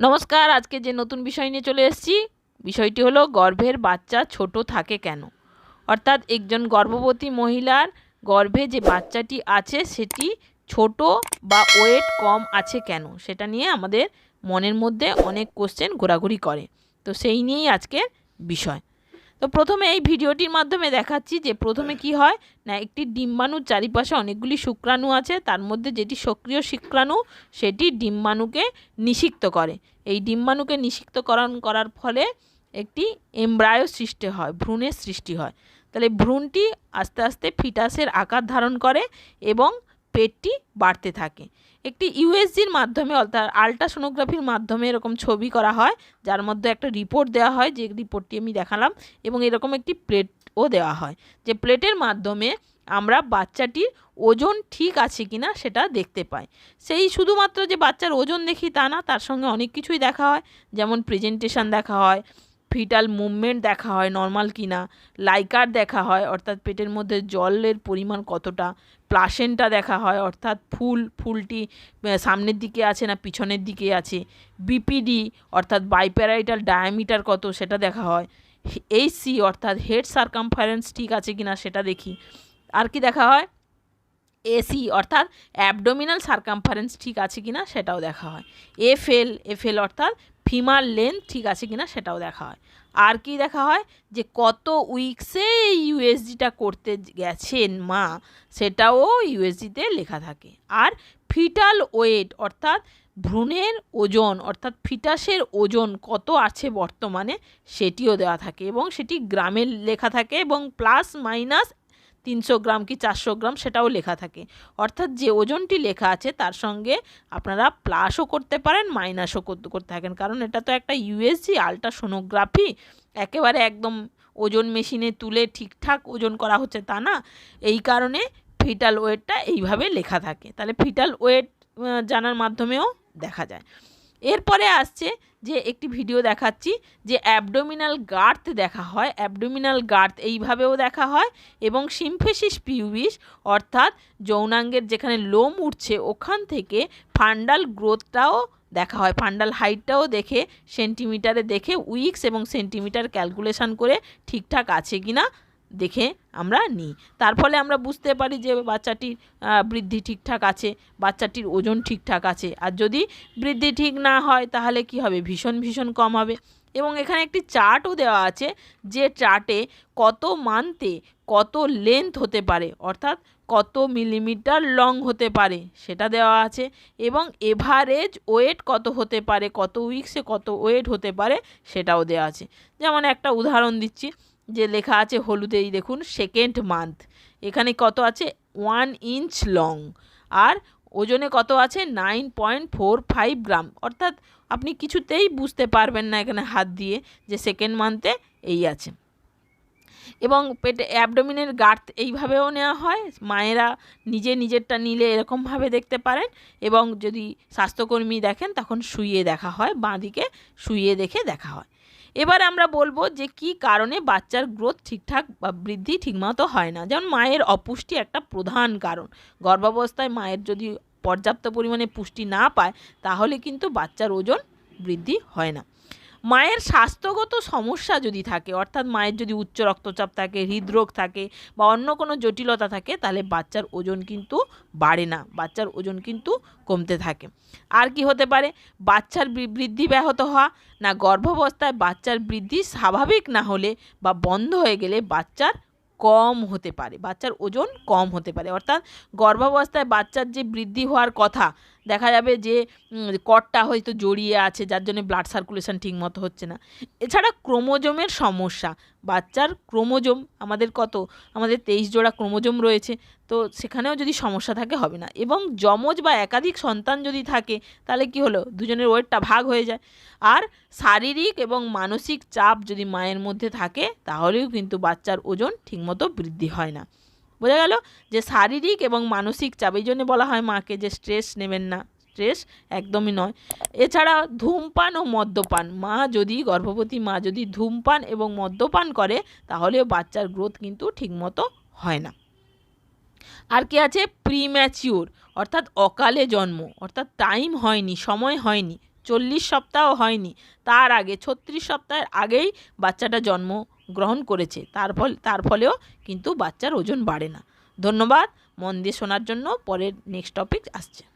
নমস্কার, আজকে যে নতুন বিষয় নিয়ে চলে এসেছি, বিষয়টি হলো গর্ভের বাচ্চা ছোট থাকে কেন? অর্থাৎ একজন গর্ভবতী মহিলার গর্ভে যে বাচ্চাটি আছে, সেটি ছোট বা ওয়েট কম আছে কেন? সেটা নিয়ে আমাদের মনের মধ্যে অনেক কোশ্চেন ঘোরাঘুরি করে। তো সেই নিয়েই আজকের বিষয়। তো প্রথমে এই ভিডিওটির মাধ্যমে দেখাচ্ছি যে প্রথমে কি হয়, না, একটি ডিম্বাণুর চারিপাশে অনেকগুলি শুক্রাণু আছে, তার মধ্যে যেটি সক্রিয় শুক্রাণু, সেটি ডিম্বাণুকে নিষিক্ত করে। এই ডিম্বাণুকে নিষিক্তকরণ করার ফলে একটি এমব্রায়ো সৃষ্টি হয়, ভ্রূণের সৃষ্টি হয়। তাহলে ভ্রূণটি আস্তে আস্তে ফিটাসের আকার ধারণ করে এবং পেটটি বাড়তে থাকে। একটি ইউএসজির মাধ্যমে অর্থাৎ আলট্রাসোনোগ্রাফির মাধ্যমে এরকম ছবি করা হয়, যার মধ্যে একটা রিপোর্ট দেওয়া হয়, যে রিপোর্টটি আমি দেখালাম, এবং এরকম একটি প্লেটও দেওয়া হয়। যে প্লেটের মাধ্যমে আমরা বাচ্চাটির ওজন ঠিক আছে কি না সেটা দেখতে পাই। সেই শুধুমাত্র যে বাচ্চার ওজন দেখি তা না, তার সঙ্গে অনেক কিছুই দেখা হয়, যেমন প্রেজেন্টেশন দেখা হয় ফিটাল মুভমেন্ট দেখা হয় নর্মাল কি না লাইকার দেখা হয়, অর্থাৎ পেটের মধ্যে জলের পরিমাণ কতটা প্লাসেন্টা দেখা হয়, অর্থাৎ ফুল, ফুলটি সামনের দিকে আছে না পিছনের দিকে আছে বিপিডি অর্থাৎ বাইপ্যারাইটাল ডায়ামিটার কত সেটা দেখা হয় এইচসি অর্থাৎ হেড সার্কামফারেন্স ঠিক আছে কি না সেটা দেখি, আর কি দেখা হয় এসি অর্থাৎ অ্যাবডোমিনাল সার্কামফারেন্স ঠিক আছে কি না সেটাও দেখা হয় এফএল এফএল অর্থাৎ ফিমার লেন্থ ঠিক আছে কি না সেটাও দেখা হয়। আর কি দেখা হয়? যে কত উইকসে ইউএসজিটা করতে গেছেন মা, সেটাও ইউএসজিতে লেখা থাকে। আর ফিটাল ওয়েট অর্থাৎ ভ্রূণের ওজন, অর্থাৎ ফিটাসের ওজন কত আছে বর্তমানে সেটিও দেওয়া থাকে এবং সেটি গ্রামে লেখা থাকে এবং প্লাস মাইনাস তিনশো গ্রাম কি চারশো গ্রাম সেটাও লেখা থাকে। অর্থাৎ যে ওজনটি লেখা আছে তার সঙ্গে আপনারা প্লাসও করতে পারেন মাইনাসও করতে থাকেন। কারণ এটা তো একটা ইউএসজি আলট্রাসোনোগ্রাফি একেবারে একদম ওজন মেশিনে তুলে ঠিকঠাক ওজন করা হচ্ছে তা না। এই কারণে ফিটাল ওয়েটটা এইভাবে লেখা থাকে। তাহলে ফিটাল ওয়েট জানার মাধ্যমেও দেখা যায়। এরপরে আসছে যে একটি ভিডিও দেখাচ্ছি যে অ্যাবডোমিনাল গার্থ দেখা হয়। অ্যাবডোমিনাল গার্থ এইভাবেও দেখা হয় এবং সিমফেসিস পিউবিস অর্থাৎ যৌনাঙ্গের যেখানে লোম উঠছে ওখান থেকে ফান্ডাল গ্রোথটাও দেখা হয়। ফান্ডাল হাইটটাও দেখে সেন্টিমিটারে দেখে উইক্স এবং সেন্টিমিটার ক্যালকুলেশন করে ঠিকঠাক আছে কি না দেখে আমরা নিই। তার ফলে আমরা বুঝতে পারি যে বাচ্চাটির বৃদ্ধি ঠিকঠাক আছে, বাচ্চাটির ওজন ঠিকঠাক আছে। আর যদি বৃদ্ধি ঠিক না হয়, তাহলে কি হবে? ভীষণ ভীষণ কম হবে। এবং এখানে একটি চার্টও দেওয়া আছে যে চার্টে কত মান্থে কত লেন্থ হতে পারে, অর্থাৎ কত মিলিমিটার লং হতে পারে, সেটা দেওয়া আছে। এবং এভারেজ ওয়েট কত হতে পারে, কত উইক্সে কত ওয়েট হতে পারে, সেটাও দেওয়া আছে। যেমন একটা উদাহরণ দিচ্ছি। যে লেখা আছে হলুদেই দেখুন সেকেন্ড মান্থ এখানে কত আছে? ওয়ান ইঞ্চ লং আর ওজনে কত আছে? Nine point four five gram অর্থাৎ আপনি কিছুতেই বুঝতে পারবেন না এখানে হাত দিয়ে যে সেকেন্ড মান্থে এই আছে। এবং পেটে অ্যাবডোমিনের গার্থ এইভাবেও নেওয়া হয়। মায়েরা নিজে নিজেরটা নিলে এরকমভাবে দেখতে পারেন। এবং যদি স্বাস্থ্যকর্মী দেখেন, তখন শুয়ে দেখা হয় বাঁ দিকে শুইয়ে দেখে দেখা হয়। এবার আমরা বলব যে কি কারণে বাচ্চার গ্রোথ ঠিকঠাক বা বৃদ্ধি ঠিকমতো হয় না। যেমন মায়ের অপুষ্টি একটা প্রধান কারণ। গর্ভাবস্থায় মায়ের যদি পর্যাপ্ত পরিমাণে পুষ্টি না পায়, তাহলে কিন্তু বাচ্চার ওজন বৃদ্ধি হয় না। মায়ের স্বাস্থ্যগত সমস্যা যদি থাকে, অর্থাৎ মায়ের যদি উচ্চ রক্তচাপ থাকে, হৃদরোগ থাকে বা অন্য কোনো জটিলতা থাকে, তাহলে বাচ্চার ওজন কিন্তু বাড়ে না, বাচ্চার ওজন কিন্তু কমতে থাকে। আর কি হতে পারে? বাচ্চার বৃদ্ধি ব্যাহত হওয়া না গর্ভাবস্থায় বাচ্চার বৃদ্ধি স্বাভাবিক না হলে বা বন্ধ হয়ে গেলে বাচ্চার কম হতে পারে, বাচ্চার ওজন কম হতে পারে। অর্থাৎ গর্ভাবস্থায় বাচ্চার যে বৃদ্ধি হওয়ার কথা দেখা যাবে যে কটটা হয়তো জড়িয়ে আছে, যার জন্য ব্লাড সার্কুলেশন ঠিকমতো হচ্ছে না। এছাড়া ক্রোমোজোমের সমস্যা। বাচ্চার ক্রোমোজোম, আমাদের কত? আমাদের তেইশ জোড়া ক্রোমোজোম রয়েছে, তো সেখানেও যদি সমস্যা থাকে, হবে না। এবং যমজ বা একাধিক সন্তান যদি থাকে, তাহলে কি হলো? দুজনের ওয়েটটা ভাগ হয়ে যায়। আর শারীরিক এবং মানসিক চাপ যদি মায়ের মধ্যে থাকে, তাহলেও কিন্তু বাচ্চার ওজন ঠিকমতো বৃদ্ধি হয় না। বোঝা গেল যে শারীরিক এবং মানসিক চাপ, এই জন্য বলা হয় মাকে যে স্ট্রেস নেবেন না। স্ট্রেস একদমই নয়। এছাড়া ধূমপান ও মদ্যপান। মা যদি, গর্ভবতী মা যদি ধূমপান এবং মদ্যপান করে তাহলেও বাচ্চার গ্রোথ কিন্তু ঠিকমতো হয় না। আর কি আছে? প্রিম্যাচিওর অর্থাৎ অকালে জন্ম, অর্থাৎ টাইম হয়নি, সময় হয়নি, চল্লিশ সপ্তাহ হয়নি, তার আগে, ছত্রিশ সপ্তাহের আগেই বাচ্চাটা জন্ম গ্রহণ করেছে। তার ফল, তার ফলেও কিন্তু বাচ্চার ওজন বাড়ে না। ধন্যবাদ। মন দিয়ে শোনার জন্য পরের নেক্সট টপিক আসছে।